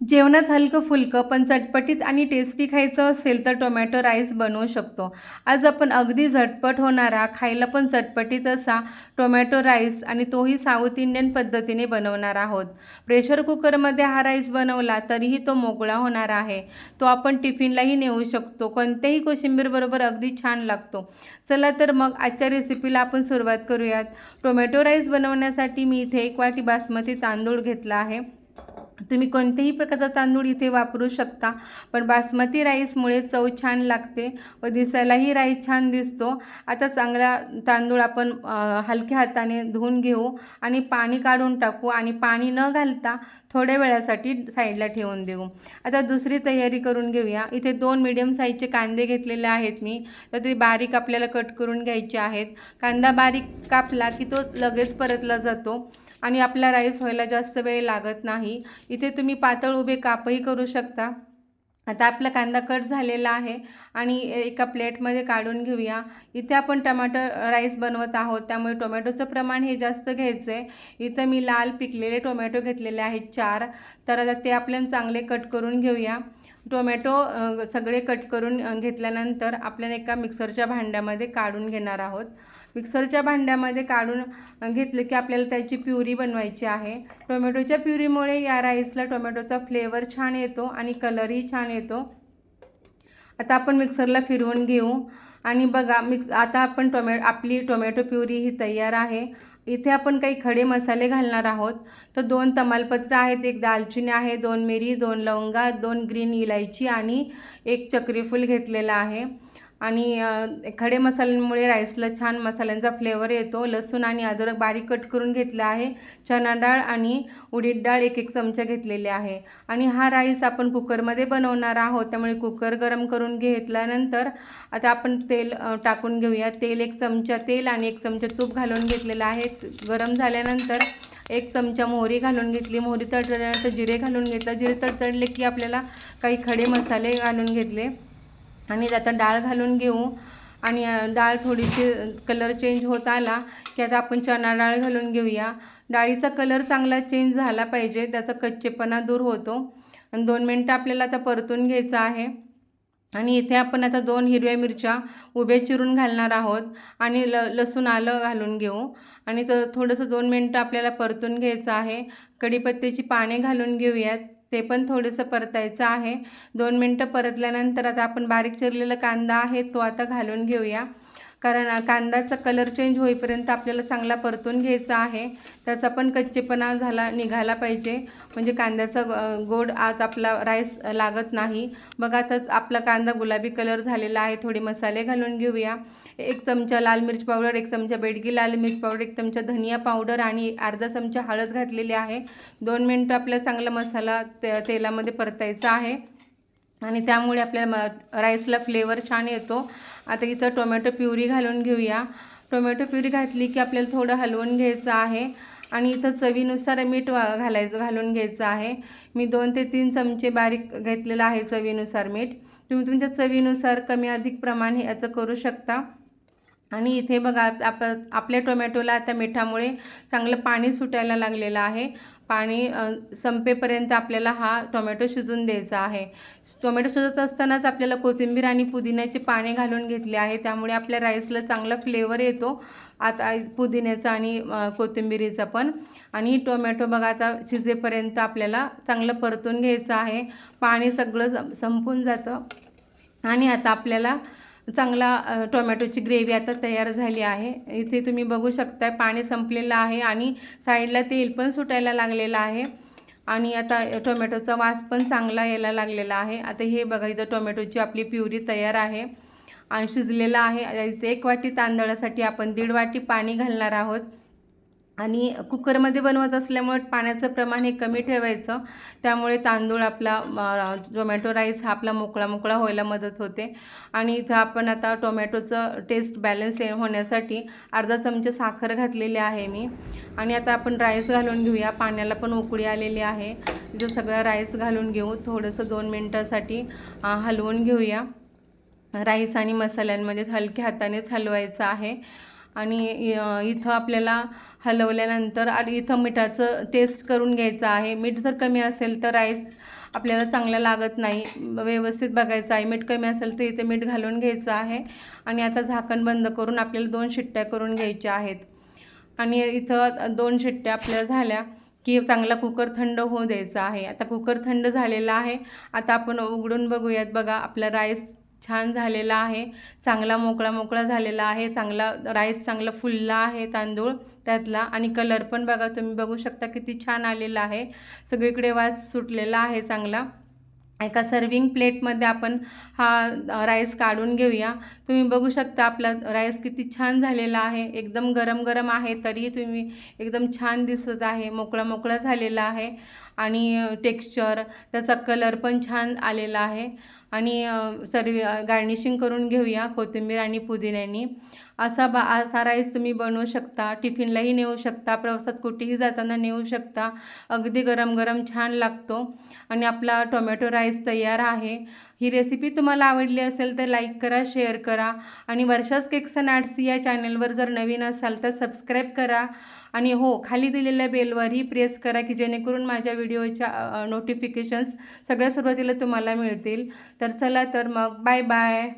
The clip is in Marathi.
जेवणात हलकं फुलकं पण चटपटीत आणि टेस्टी खायचं असेल तर टोमॅटो राईस बनवू शकतो. आज आपण अगदी झटपट होणारा खायला पण चटपटीत असा टोमॅटो राईस आणि तोही साऊथ इंडियन पद्धतीने बनवणार आहोत. प्रेशर कुकरमध्ये हा राईस बनवला तरीही तो मोकळा होणार आहे. तो आपण टिफिनलाही नेऊ शकतो. कोणत्याही कोशिंबीरबरोबर अगदी छान लागतो. चला तर मग आजच्या रेसिपीला आपण सुरुवात करूयात. टोमॅटो राईस बनवण्यासाठी मी इथे एक वाटी बासमती तांदूळ घेतला आहे. तुम्ही कोणत्याही प्रकारचा तांदूळ इथे वापरू शकता. पण बासमती राईसमुळे चव छान लागते व दिसायलाही राईस छान दिसतो. आता चांगला तांदूळ आपण हलक्या हाताने धुवून घेऊ आणि पाणी काढून टाकू आणि पाणी न घालता थोड्या वेळासाठी साईडला ठेवून देऊ. आता दुसरी तयारी करून घेऊया. इथे दोन मिडियम साईजचे कांदे घेतलेले आहेत मी. तर ते बारीक आपल्याला कट करून घ्यायचे आहेत. कांदा बारीक कापला की तो लगेच परतला जातो. आणि आपला राईस व्हायला जास्त वेळ लागत नाही. इथे तुम्ही पातळ उभे कापही करू शकता. आता आपला कांदा कट झालेला आहे आणि एका प्लेटमध्ये काढून घेऊया. इथे आपण टमाटर राईस बनवत आहोत. त्यामुळे टोमॅटोचं प्रमाण हे जास्त घ्यायचं आहे इथं मी लाल पिकलेले टोमॅटो घेतलेले आहेत चार. तर आता ते आपल्याला चांगले कट करून घेऊया. टोमॅटो सगळे कट करून घेतल्यानंतर आपल्याला एका मिक्सरच्या भांड्यामध्ये काढून घेणार आहोत. मिक्सरच्या भांड्यामध्ये काढून घेतलं की आपल्याला त्याची प्युरी बनवायची आहे. टोमॅटोच्या प्युरीमुळे या राईसला टोमॅटोचा फ्लेवर छान येतो आणि कलरही छान येतो. आता आपण मिक्सरला फिरवून घेऊ. आणि बघा मिक्स आता आपण टोमॅ आपली टोमॅटो प्युरी ही तयार आहे. इथे आपण काही खडे मसाले घालणार आहोत. तर दोन तमालपत्र आहेत एक दालचिनी आहे दोन मिरी दोन लवंगा दोन ग्रीन इलायची आणि एक चक्रीफूल घेतलेला आहे. आणि खडे मसाल्यांमुळे राईसला छान मसाल्यांचा फ्लेवर येतो. लसूण आणि अद्रक बारीक कट करून घेतला आहे. चणा डाळ आणि उडीद डाळ एक एक चमचा घेतलेले आहे. आणि हा राईस आपण कुकरमध्ये बनवणार आहोत. त्यामुळे कुकर गरम करून घेतल्यानंतर आता आपण तेल टाकून घेऊया. तेल एक चमचा तेल आणि एक चमचा तूप घालून घेतलेलं आहे. गरम झाल्यानंतर एक चमचा मोहरी घालून घेतली. मोहरी तडतडल्यानंतर जिरे घालून घेतलं. जिरे तडतडले की आपल्याला काही खडे मसाले घालून घेतले. आणि आता डाळ घालून घेऊ. आणि डाळ थोडीशी कलर चेंज होत आला की आता आपण चणा डाळ घालून घेऊया. डाळीचा कलर चांगला चेंज झाला पाहिजे त्याचा कच्चेपणा दूर होतो. आणि दोन मिनटं आपल्याला आता परतून घ्यायचं आहे. आणि इथे आपण आता दोन हिरव्या मिरच्या उभे चिरून घालणार आहोत. आणि ल लसूण आलं घालून घेऊ. आणि तर थोडंसं दोन मिनटं आपल्याला परतून घ्यायचं आहे. कढीपत्त्याची पाने घालून घेऊयात. ते पण थोडंसं परतायचं आहे. दोन मिनटं परतल्यानंतर आता आपण बारीक चिरलेला कांदा आहे तो आता घालून घेऊया. कारण कांद्याचा कलर चेंज होईपर्यंत आपल्याला चांगला परतून घ्यायचा आहे. त्याचा पण कच्चेपणा झाला निघाला पाहिजे. म्हणजे कांद्याचा गोड आत आपला राईस लागत नाही. बघा तर आपला कांदा गुलाबी कलर झालेला आहे. थोडे मसाले घालून घेऊया. एक चमचा लाल मिरच पावडर एक चमचा बेडगी लाल मिरच पावडर एक चमचा धनिया पावडर आणि अर्धा चमचा हळद घातलेली आहे. दोन मिनटं आपला चांगला मसाला ते तेलामध्ये परतायचा आहे. आणि त्यामुळे आपल्याला म राईसला फ्लेवर छान येतो. आता इथं टोमॅटो प्युरी घालून घेऊया. टोमॅटो प्युरी घातली की आपल्याला थोडं हलवून घ्यायचं आहे. आणि इथं चवीनुसार मीठ वा घालायचं घालून घ्यायचं आहे. मी दोन ते तीन चमचे बारीक घेतलेलं आहे चवीनुसार मीठ. तुम्ही तुमच्या चवीनुसार कमी अधिक प्रमाण हे याचं करू शकता. आणि इथे बघा आप आपल्या टोमॅटोला आता मिठामुळे चांगलं पाणी सुटायला लागलेलं आहे. पाणी संपेपर्यंत आपल्याला हा टोमॅटो शिजून द्यायचा आहे. टोमॅटो शिजत असतानाच आपल्याला कोथिंबीर आणि पुदिन्याचे पाने घालून घेतले आहे. त्यामुळे आपल्या राईसला चांगला फ्लेवर येतो. आता पुदिन्याचा आणि कोथिंबिरीचा पण. आणि टोमॅटो बघा आता शिजेपर्यंत आपल्याला चांगलं परतून घ्यायचं आहे. पाणी सगळं संपून जातं. आणि आता आपल्याला चांगला टोमॅटोची ग्रेव्ही आता तयार झाली आहे. इथे तुम्ही बघू शकता पाणी संपलेलं आहे आणि साईडला तेल पण सुटायला लागलेलं आहे. आणि आता टोमॅटोचा वास पण चांगला यायला लागलेला आहे. आता हे बघा इथं टोमॅटोची आपली प्युरी तयार आहे. आणि शिजलेलं आहे. इथे एक वाटी तांदळासाठी आपण दीड वाटी पाणी घालणार आहोत. आणि कुकरमध्ये बनवत असल्यामुळे पाण्याचं प्रमाण हे कमी ठेवायचं. त्यामुळे तांदूळ आपला टोमॅटो राईस हा आपला मोकळा मोकळा व्हायला मदत होते. आणि इथं आपण आता टोमॅटोचं टेस्ट बॅलन्स होण्यासाठी अर्धा चमचा साखर घातलेली आहे मी. आणि आता आपण राईस घालून घेऊया. पाण्याला पण उकळी आलेली आहे. इथं सगळा राईस घालून घेऊ. थोडंसं दोन मिनटासाठी हलवून घेऊया. राईस आणि मसाल्यांमध्ये हलक्या हातानेच हलवायचं आहे. आणि इथं आपल्याला हलवल्यानंतर आणि इथं मिठाचं टेस्ट करून घ्यायचं आहे. मीठ जर कमी असेल तर राईस आपल्याला चांगलं लागत नाही. व्यवस्थित बघायचं आहे. मीठ कमी असेल तर इथे मीठ घालून घ्यायचं आहे. आणि आता झाकण बंद करून आपल्याला दोन शिट्ट्या करून घ्यायच्या आहेत. आणि इथं दोन शिट्ट्या आपल्या झाल्या की चांगला कुकर थंड होऊ द्यायचा आहे. आता कुकर थंड झालेला आहे. आता आपण उघडून बघूयात. बघा आपला राईस छान झालेला आहे. चांगला मोकळा मोकळा झालेला आहे. चांगला राईस चांगला फुलला आहे तांदूळ त्यातला आणि कलर पण बघा तुम्ही बघू शकता किती छान आलेला आहे. सगळीकडे वास सुटलेला आहे चांगला. एका सर्विंग प्लेटमध्ये आपण हा राईस काढून घेऊया. तुम्ही बघू शकता आपला राईस किती छान झालेला आहे. एकदम गरम गरम आहे तरीही तुम्ही एकदम छान दिसत आहे. मोकळा मोकळा झालेला आहे. आणि टेक्स्चर त्याचा कलर पण छान आलेला आहे. आणि सर्व गार्निशिंग करून घेऊया कोथिंबीर आणि पुदिन्यानी. असा बा असा राईस तुम्ही बनवू शकता टिफिनलाही नेऊ शकता प्रवासात कुठेही जाताना नेऊ शकता. अगदी गरम गरम छान लागतो. आणि आपला टोमॅटो राईस तयार आहे. ही रेसिपी तुम्हाला आवडली असेल तर लाईक करा शेअर करा. आणि वर्षास केक्स अँड आर्ट्स या चॅनलवर जर नवीन असाल तर सबस्क्राईब करा. आणि हो खाली दिलेल्या बेलवरही प्रेस करा की जेणेकरून माझ्या व्हिडिओच्या नोटिफिकेशन्स सगळ्या सुरुवातीला तुम्हाला मिळतील. तर चला तर मग बाय बाय